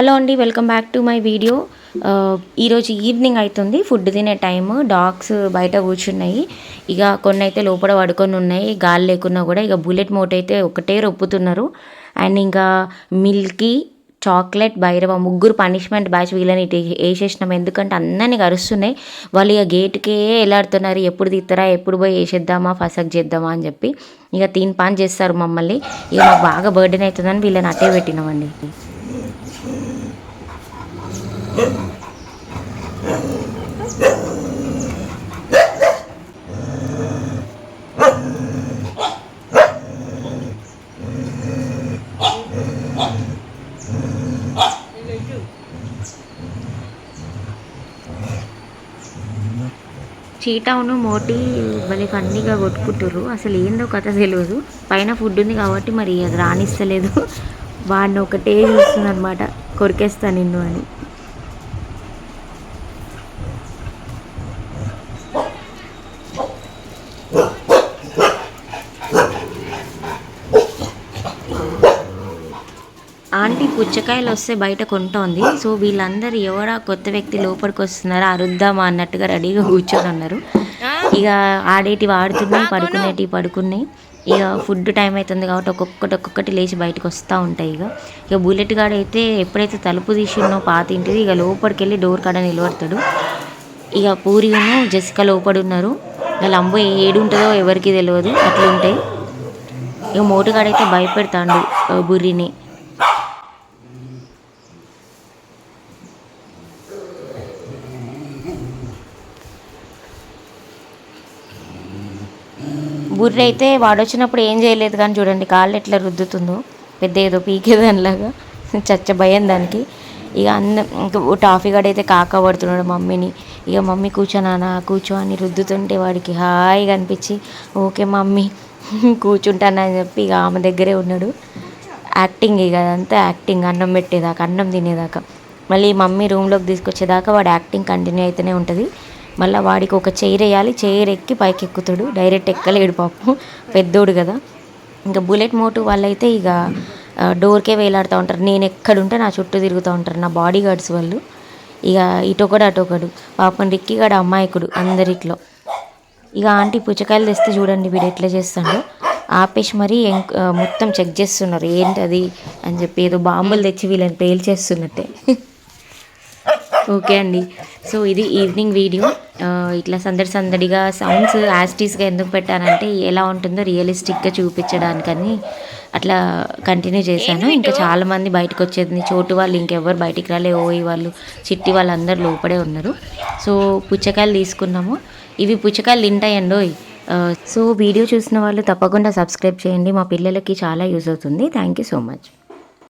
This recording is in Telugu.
హలో అండి welcome back to my video. ఈరోజు ఈవినింగ్ అవుతుంది ఫుడ్ తినే టైం డాగ్స్ బయట కూర్చున్నాయి. ఇక కొన్ని అయితే లోపల పడుకొని ఉన్నాయి గాలి లేకున్నా కూడా ఇక బుల్లెట్ మోట్ అయితే ఒకటే రొప్పుతున్నారు. అండ్ ఇంకా మిల్కీ చాక్లెట్ భైరవ ముగ్గురు పనిష్మెంట్ బ్యాచ్ వీళ్ళని వేసేసినాం. ఎందుకంటే అందరినీ కరుస్తున్నాయి. వాళ్ళు ఇక గేట్కే వెళ్ళాడుతున్నారు ఎప్పుడు తీస్తారా ఎప్పుడు పోయి వేసేద్దామా ఫసక్ చేద్దామా అని చెప్పి. ఇక తీన్ పాన్ చేస్తారు మమ్మల్ని. ఇక మాకు బాగా బర్త్డే అవుతుందని వీళ్ళని అట్టే పెట్టినామండి. చీటావును మోటి భలే ఫన్నీగా కొట్టుకుంటారు అసలు ఏందో కథ తెలియదు పైన ఫుడ్ ఉంది కాబట్టి మరి అది రాణిస్తలేదు. వాడిని ఒకటే చూస్తుంది అనమాట కొరికేస్తా నిన్ను అని. ఆంటీ పుచ్చకాయలు వస్తే బయట కొంటోంది. సో వీళ్ళందరూ ఎవరా కొత్త వ్యక్తి లోపలికి వస్తున్నారా అరుద్దామా అన్నట్టుగా రెడీగా కూర్చొని ఉన్నారు. ఇక ఆడేటివి ఆడుతున్నాయి పడుకునేటివి పడుకున్నాయి. ఇక ఫుడ్ టైం అవుతుంది కాబట్టి ఒక్కొక్కటి ఒక్కొక్కటి లేచి బయటకు వస్తూ ఉంటాయి ఇక. ఇక బుల్లెట్ గాడు అయితే ఎప్పుడైతే తలుపు తీసిండో పాత ఇంటిది ఇక లోపలికి వెళ్ళి డోర్ కాడ నిలబడతాడు. ఇక పూరిను జసిక లోపడి ఉన్నారు. ఇక లంబు ఏడు ఉంటుందో ఎవరికి తెలియదు అట్లా ఉంటాయి ఇక మోటుగాడైతే భయపెడతాడు బుర్రిని. బుర్రి అయితే వాడు వచ్చినప్పుడు ఏం చేయలేదు కానీ చూడండి కాళ్ళు ఎట్లా రుద్దుతుందో. పెద్ద ఏదో పీకేదానిలాగా. చచ్చ భయం దానికి. ఇక అన్న ఇంకా టాఫీ గడ అయితే కాక పడుతున్నాడు మమ్మీని. ఇక మమ్మీ కూర్చోనా కూర్చో అని రుద్దుతుంటే వాడికి హాయిగా అనిపించి ఓకే మమ్మీ కూర్చుంటానని చెప్పి ఇక ఆమె దగ్గరే ఉన్నాడు. యాక్టింగ్ ఇక అదంతా యాక్టింగ్ అన్నం పెట్టేదాకా అన్నం తినేదాకా. మళ్ళీ మమ్మీ రూమ్లోకి తీసుకొచ్చేదాకా వాడు యాక్టింగ్ కంటిన్యూ అయితేనే ఉంటుంది. మళ్ళీ వాడికి ఒక చైర్ వేయాలి. చైర్ ఎక్కి పైకి ఎక్కుతాడు. డైరెక్ట్ ఎక్కలేడు పాపం. పెద్దోడు కదా. ఇంకా బుల్లెట్ మోటు వాళ్ళైతే ఇక డోర్కే వేలాడుతూ ఉంటారు. నేను ఎక్కడుంటే నా చుట్టూ తిరుగుతూ ఉంటారు. నా బాడీ గార్డ్స్ వాళ్ళు. ఇక ఇటొకడు అటొకడు పాపం రిక్కి గడ అమ్మాయికుడు అందరిట్లో. ఇక ఆంటీ పుచ్చకాయలు తెస్తే చూడండి వీడు ఎట్లా చేస్తాడో. ఆపేసి మరి ఎంక్- మొత్తం చెక్ చేస్తున్నారు. ఏంటది అని చెప్పి ఏదో బాంబులు తెచ్చి వీళ్ళని పేల్చేస్తున్నట్టే. ఓకే అండి. సో ఇది ఈవినింగ్ వీడియో ఇట్లా సందడి సందడిగా సౌండ్స్ యాస్టీస్గా ఎందుకు పెట్టానంటే ఎలా ఉంటుందో రియలిస్టిక్గా చూపించడానికని అట్లా కంటిన్యూ చేశాను. ఇంకా చాలా మంది బయటకు వచ్చేది చోటు వాళ్ళు ఇంకెవ్వరు బయటికి రాలే. ఓయి వాళ్ళు చిట్టి వాళ్ళందరూ లోపడే ఉన్నారు. సో పుచ్చకాయలు తీసుకున్నాము. ఇవి పుచ్చకాయలు తింటాయండి ఓయ్. సో వీడియో చూసిన వాళ్ళు తప్పకుండా సబ్స్క్రైబ్ చేయండి. మా పిల్లలకి చాలా యూజ్ అవుతుంది. Thank you so much